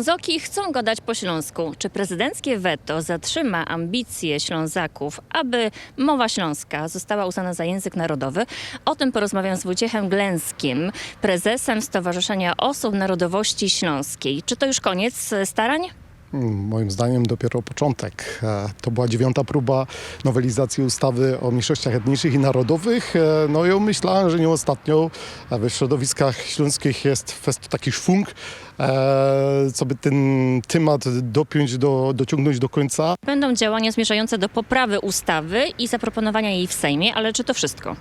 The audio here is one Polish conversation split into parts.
Ślązoki chcą gadać po śląsku. Czy prezydenckie weto zatrzyma ambicje Ślązaków, aby mowa śląska została uznana za język narodowy? O tym porozmawiam z Wojciechem Glęskim, prezesem Stowarzyszenia Osób Narodowości Śląskiej. Czy to już koniec e, starań? Moim zdaniem dopiero początek. E, To była dziewiąta próba nowelizacji ustawy o mniejszościach etnicznych i narodowych. E, No i myślałem, że nie ostatnią. W środowiskach śląskich jest taki szwung, e, co by ten temat dopiąć, do, dociągnąć do końca. Będą działania zmierzające do poprawy ustawy i zaproponowania jej w Sejmie, ale czy to wszystko?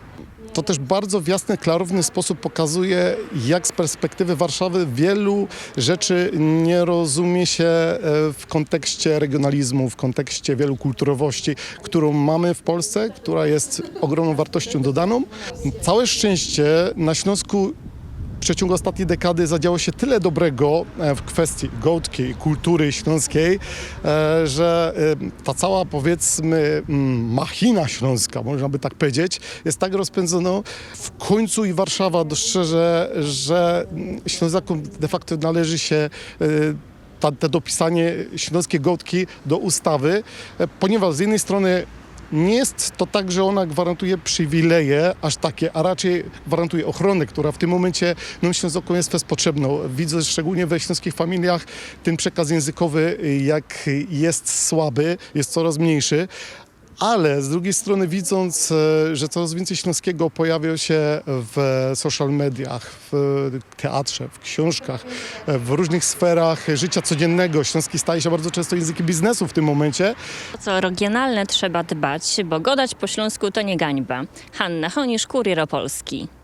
To też bardzo w jasny, klarowny sposób pokazuje, jak z perspektywy Warszawy wielu rzeczy nie rozumie się e, w kontekście regionalizmu, w kontekście wielu kulturowości, którą mamy w Polsce, która jest ogromną wartością dodaną. Całe szczęście na Śląsku przeciągu ostatniej dekady zadziało się tyle dobrego e, w kwestii gołtki, kultury śląskiej, e, że e, ta cała powiedzmy mm, machina śląska, można by tak powiedzieć, jest tak rozpędzona. W końcu i Warszawa dostrzeże, że mm, Ślązakom de facto należy się ta, dopisanie śląskiej gołtki do ustawy, ponieważ z jednej strony nie jest to tak, że ona gwarantuje przywileje aż takie, a raczej gwarantuje ochronę, która w tym momencie no, Ślązokom jest potrzebną. Widzę szczególnie we śląskich familiach ten przekaz językowy, jak jest słaby, jest coraz mniejszy. Ale z drugiej strony widząc, e, że coraz więcej śląskiego pojawia się w social mediach, w teatrze, w książkach, w różnych sferach życia codziennego. Śląski staje się bardzo często językiem biznesu w tym momencie. Co regionalne trzeba dbać, bo godać po śląsku to nie gańba. Hanna Honisz, Kurier Opolski.